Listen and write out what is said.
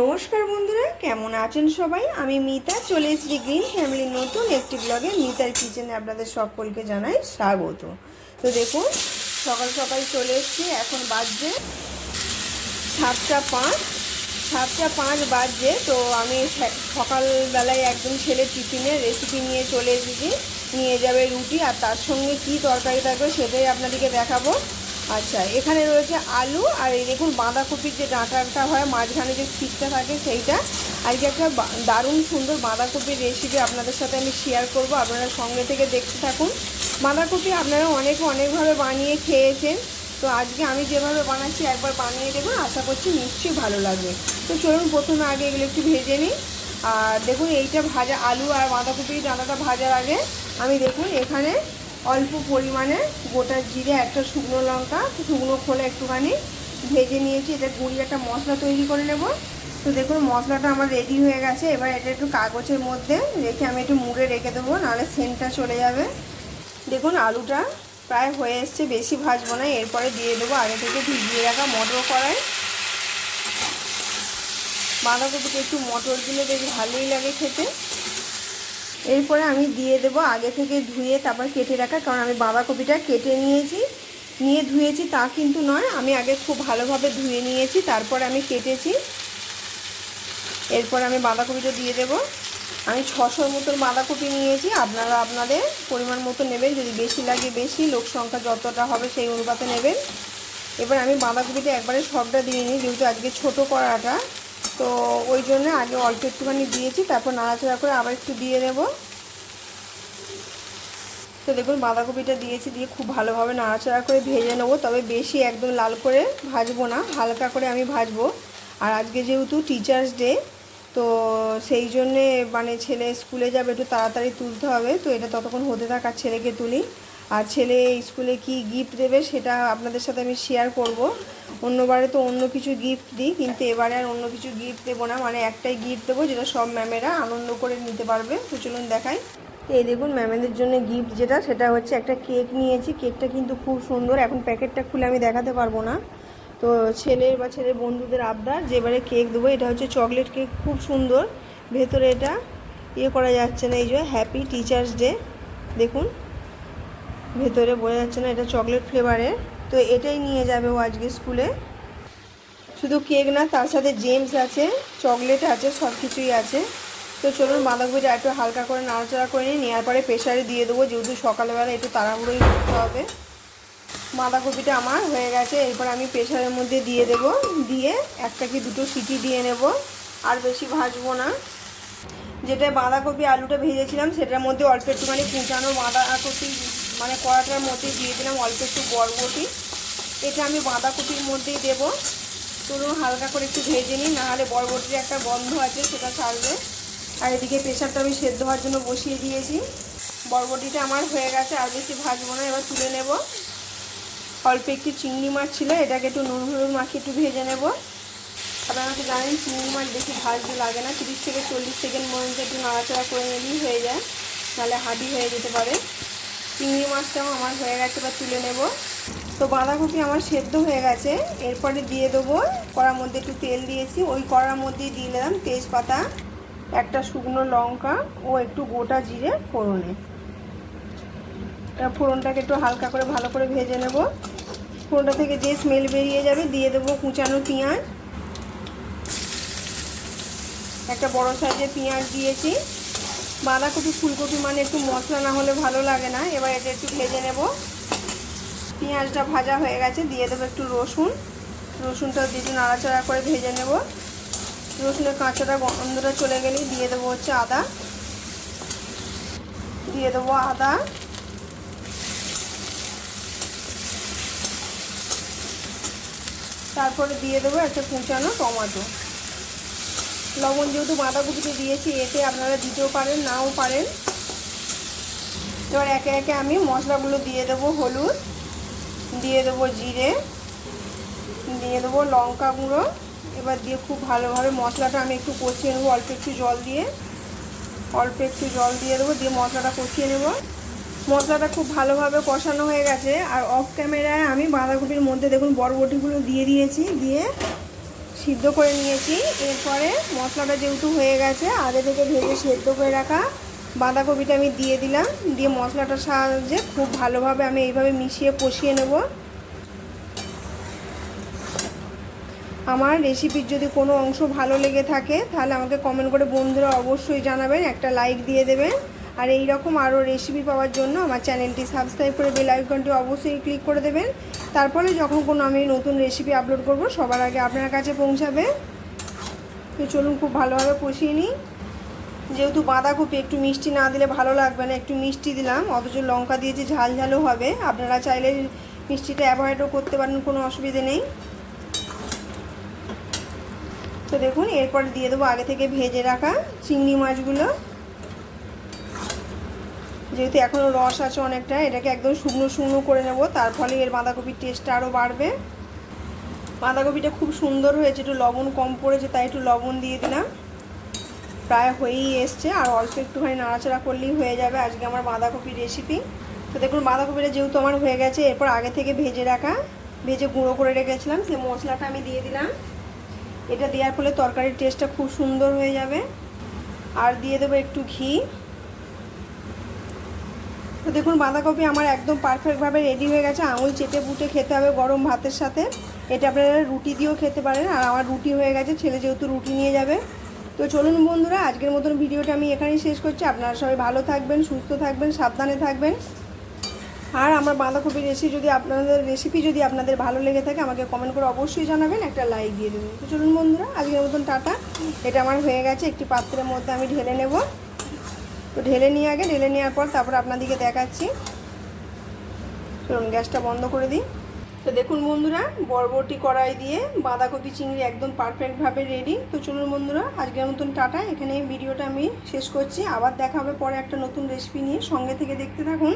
নমস্কার বন্ধুরা, কেমন আছেন সবাই? আমি মিতা, চলে এসেছি গ্রিন ফ্যামিলির নতুন একটি ব্লগে মিতার কিচেনে আপনাদের সকলকে জানাই স্বাগত। তো দেখুন, সকাল সকাল চলে এসেছি, এখন বাজছে সাতটা পাঁচ। সাতটা পাঁচ বাজছে, তো আমি সকালবেলায় একদম ছেলে টিফিনের রেসিপি নিয়ে চলে এসেছি। নিয়ে যাবে রুটি, আর তার সঙ্গে কি তরকারি থাকবে সেটাই আপনাদেরকে দেখাবো। আচ্ছা এখানে রয়েছে আলু আর এই দেখুন বাঁধাকপির যে ডাঁটাটা হয়, মাঝখানে যে সিটটা থাকে সেইটা। আজকে একটা দারুণ সুন্দর বাঁধাকপির রেসিপি আপনাদের সাথে আমি শেয়ার করব, আপনারা সঙ্গে থেকে দেখতে থাকুন। বাঁধাকপি আপনারা অনেকে অনেকভাবে বানিয়ে খেয়েছেন, তো আজকে আমি যেভাবে বানাচ্ছি একবার বানিয়ে দেখুন, আশা করছি নিশ্চয়ই ভালো লাগবে। তো চলুন প্রথমে আগে এগুলো একটু ভেজে নিই। আর দেখুন এইটা ভাজা আলু আর বাঁধাকপির ডাঁটাটা ভাজার আগে আমি দেখুন এখানে অল্প পরিমাণে গোটা জিরে, একটা শুকনো লঙ্কা, শুকনো খোলা একটুখানি ভেজে নিয়েছি। এটা গুঁড়ি একটা মশলা তৈরি করে নেব। তো দেখুন, মশলাটা আমার রেডি হয়ে গেছে। এবার এটা একটু কাগজের মধ্যে রেখে আমি একটু মুড়ে রেখে দেবো, নাহলে সেন্টটা চলে যাবে। দেখুন, আলুটা প্রায় হয়ে এসছে, বেশি ভাজবো না। এরপরে দিয়ে দেবো আগে থেকে ভিজিয়ে রাখা মটর কড়াই। বাঁধাকপিতে একটু মটর দিলে বেশ ভালোই লাগে খেতে। এরপরে আমি দিয়ে দেবো আগে থেকে ধুয়ে তারপর কেটে রাখা, কারণ আমি বাঁধাকপিটা কেটে নিয়েছি। নিয়ে ধুয়েছি, তা কিন্তু নয়, আমি আগে খুব ভালোভাবে ধুয়ে নিয়েছি, তারপরে আমি কেটেছি। এরপর আমি বাঁধাকপিটা দিয়ে দেবো। আমি ছশোর মতন বাঁধাকপি নিয়েছি, আপনারা আপনাদের পরিমাণ মতো নেবেন, যদি বেশি লাগে বেশি, লোক সংখ্যা যতটা হবে সেই অনুপাতে নেবেন। এবার আমি বাঁধাকপিটা একবারে সবটা দিয়ে নিই, যেহেতু আজকে ছোটো করাটা তো ওই জন্য আগে অল্প একটুখানি দিয়েছি, তারপর নাড়াচাড়া করে আবার একটু দিয়ে নেব তো দেখুন, বাঁধাকপিটা দিয়েছি, দিয়ে খুব ভালোভাবে নাড়াচাড়া করে ভেজে নেব, তবে বেশি একদম লাল করে ভাজবো না, হালকা করে আমি ভাজবো। আর আজকে যেহেতু টিচার্স ডে তো সেই জন্যে মানে ছেলে স্কুলে যাবে, একটু তাড়াতাড়ি তুলতে হবে, তো এটা ততক্ষণ হতে থাক আর ছেলেকে তুলি। আর ছেলে স্কুলে কি গিফট দেবে সেটা আপনাদের সাথে আমি শেয়ার করব। অন্যবারে তো অন্য কিছু গিফট দিই, কিন্তু এবারে আর অন্য কিছু গিফট দেবো না। মানে একটাই গিফট দেবো যেটা সব ম্যামেরা আনন্দ করে নিতে পারবে। তো চলুন দেখাই। এই দেখুন ম্যামেদের জন্য গিফট যেটা, সেটা হচ্ছে একটা কেক নিয়েছি। কেকটা কিন্তু খুব সুন্দর। এখন প্যাকেটটা খুলে আমি দেখাতে পারব না। তো ছেলের বা ছেলের বন্ধুদের আবদার যেবারে কেক দেবো, এটা হচ্ছে চকলেট কেক খুব সুন্দর। ভেতরে এটা ইয়ে করা যাচ্ছে না, এই যে হ্যাপি টিচার্স ডে দেখুন। ভেতরে বোঝা যাচ্ছে না এটা চকলেট ফ্লেভারের তো এটাই নিয়ে যাবে ও আজকে স্কুলে। শুধু কেক না, তার সাথে জেমস আছে, চকলেট আছে, সব কিছুই আছে। তো চলুন বাঁধাকপিটা একটু হালকা করে নাড়াচাড়া করে নিই, নেওয়ার পরে প্রেশারে দিয়ে দেবো, যেহেতু সকালবেলা একটু তাড়াহুড়োই করতে হবে। বাঁধাকপিটা আমার হয়ে গেছে, এরপর আমি প্রেশারের মধ্যে দিয়ে দেব, দিয়ে একটা কি দুটো সিটি দিয়ে নেব, আর বেশি ভাজবো না। যেটা বাঁধাকপি, আলুটা ভেজেছিলাম, সেটার মধ্যে অল্প একটুখানি কুচানো বাঁধাকপি মানে কড়াটার মধ্যে দিয়ে দিলাম অল্প একটু বরবটি। এটা আমি বাঁধাকপির মধ্যেই দেবো। চলুন হালকা করে একটু ভেজে নিই, নাহলে বরবটির একটা গন্ধ আছে, সেটা ছাড়বে। আর এদিকে প্রেশারটা আমি সেদ্ধ হওয়ার জন্য বসিয়ে দিয়েছি। বরবটিটা আমার হয়ে গেছে, আর বেশি ভাজবো না, এবার তুলে নেব। অল্প একটু চিংড়ি মাছ ছিল, এটাকে একটু নুন হলুদ মাখিয়ে একটু ভেজে নেব। আপনারা তো জানেন চিংড়ি মাছ বেশি ভাজতে লাগে না, তিরিশ থেকে চল্লিশ সেকেন্ড পর্যন্ত একটু নাড়াচাড়া করে নিলেই হয়ে যায়, নাহলে হাঁটি হয়ে যেতে পারে। চিংড়ি মাছটাও আমার হয়ে গেছে বা তুলে নেব। তো বাঁধাকপি আমার সেদ্ধ হয়ে গেছে, এরপরে দিয়ে দেবো কড়ার মধ্যে একটু তেল দিয়েছি, ওই কড়ার মধ্যেই দিয়ে দিলাম তেজপাতা, একটা শুকনো লঙ্কা ও একটু গোটা জিরে ফোড়নে। ফোড়নটাকে একটু হালকা করে ভালো করে ভেজে নেব। ফোড়নটা থেকে যে স্মেল বেরিয়ে যাবে, দিয়ে দেবো কুচানো পেঁয়াজ একটা বড় সাইজের পেঁয়াজ দিয়েছি। বাঁধাকপি, ফুলকপি মানে একটু মশলা না হলে ভালো লাগে না। এবার এটা একটু ভেজে নেব। পেঁয়াজটা ভাজা হয়ে গেছে, দিয়ে দেবো একটু রসুন। রসুনটা দিয়ে একটু নাড়াচাড়া করে ভেজে নেব। রসুনের কাঁচাটা গন্ধটা চলে গেলেই দিয়ে দেবো হচ্ছে আদা। দিয়ে দেবো আদা। তারপরে দিয়ে দেবো একটা কুচানো টমেটো। লবণ যেহেতু বাঁধাকপিতে দিয়েছি, এতে আপনারা দিতেও পারেন, নাও পারেন। এবার একে একে আমি মশলাগুলো দিয়ে দেবো, হলুদ, দিয়ে দেবো জিরে, দিয়ে দেবো লঙ্কা গুঁড়ো। এবার দিয়ে খুব ভালোভাবে মশলাটা আমি একটু কষিয়ে নেব, অল্প একটু জল দিয়ে। অল্প একটু জল দিয়ে দেবো, দিয়ে মশলাটা কষিয়ে নেব। মশলাটা খুব ভালোভাবে কষানো হয়ে গেছে, আর অফ ক্যামেরায় আমি বাঁধাকপির মধ্যে দেখুন বরবটিগুলো দিয়ে দিয়েছি, দিয়ে সিদ্ধ করে নিয়েছি। এরপরে মশলাটা যেহেতু হয়ে গেছে, আগে থেকে ভেজে সেদ্ধ করে রাখা বাঁধাকপিটা আমি দিয়ে দিলাম। দিয়ে মশলাটার সাহায্যে খুব ভালোভাবে আমি এইভাবে মিশিয়ে কষিয়ে নেব। আমার রেসিপির যদি কোনো অংশ ভালো লেগে থাকে, তাহলে আমাকে কমেন্ট করে বন্ধুরা অবশ্যই জানাবেন, একটা লাইক দিয়ে দেবেন। আর এই রকম আরও রেসিপি পাওয়ার জন্য আমার চ্যানেলটি সাবস্ক্রাইব করে বেল আইকনটি অবশ্যই ক্লিক করে দেবেন। তারপরে যখন কোনো আমি নতুন রেসিপি আপলোড করব, সবার আগে আপনার কাছে পৌঁছাবে। তো চলুন খুব ভালোভাবে কষিয়ে নিই। যেহেতু বাঁধাকপি একটু মিষ্টি না দিলে ভালো লাগবে না, একটু মিষ্টি দিলাম, অথচ লঙ্কা দিয়েছি ঝাল ঝালও হবে, আপনারা চাইলে মিষ্টিটা অ্যাভয়েডও করতে পারেন, কোনো অসুবিধে নেই। তো দেখুন, এরপর দিয়ে দেবো আগে থেকে ভেজে রাখা চিংড়ি মাছগুলো। যেহেতু এখনও রস আছে অনেকটা, এটাকে একদম শুকনো শুকনো করে নেব, তার ফলে এর বাঁধাকপির টেস্টটা আরও বাড়বে। বাঁধাকপিটা খুব সুন্দর হয়েছে, একটু লবণ কম পড়েছে, তাই একটু লবণ দিয়ে দিলাম। প্রায় হয়েই এসছে, আর অল্প একটুখানি নাড়াচাড়া করলেই হয়ে যাবে আজকে আমার বাঁধাকপির রেসিপি তো দেখুন, বাঁধাকপিটা যেহেতু আমার হয়ে গেছে, এরপর আগে থেকে ভেজে রাখা, ভেজে গুঁড়ো করে রেখেছিলাম সেই মশলাটা আমি দিয়ে দিলাম। এটা দেওয়ার ফলে তরকারির টেস্টটা খুব সুন্দর হয়ে যাবে। আর দিয়ে দেবো একটু ঘি। তো দেখুন, বাঁধাকপি আমার একদম পারফেক্টভাবে রেডি হয়ে গেছে। আঙুল চেটে বুটে খেতে হবে গরম ভাতের সাথে। এটা আপনারা রুটি দিয়েও খেতে পারেন। আর আমার রুটি হয়ে গেছে, ছেলে যেহেতু রুটি নিয়ে যাবে। তো চলুন বন্ধুরা, আজকের মতন ভিডিওটা আমি এখানেই শেষ করছি। আপনারা সবাই ভালো থাকবেন, সুস্থ থাকবেন, সাবধানে থাকবেন। আর আমার বাঁধাকপির রেসিপি যদি আপনাদের রেসিপি যদি আপনাদের ভালো লেগে থাকে, আমাকে কমেন্ট করে অবশ্যই জানাবেন, একটা লাইক দিয়ে দেবেন। তো চলুন বন্ধুরা, আজকের মতন টাটা। এটা আমার হয়ে গেছে, একটি পাত্রের মধ্যে আমি ঢেলে নেব। তো ঢেলে নিয়ে আগে, ঢেলে নেওয়ার পর তারপর আপনাদেরকে দেখাচ্ছি। চলুন, গ্যাসটা বন্ধ করে দিই। তো দেখুন বন্ধুরা, বরবটি কড়াই দিয়ে বাঁধাকপি চিংড়ি একদম পারফেক্টভাবে রেডি তো চলুন বন্ধুরা, আজকের মতন টাটা। এখানে ভিডিওটা আমি শেষ করছি। আবার দেখা হবে পরে একটা নতুন রেসিপি নিয়ে। সঙ্গে থেকে দেখতে থাকুন।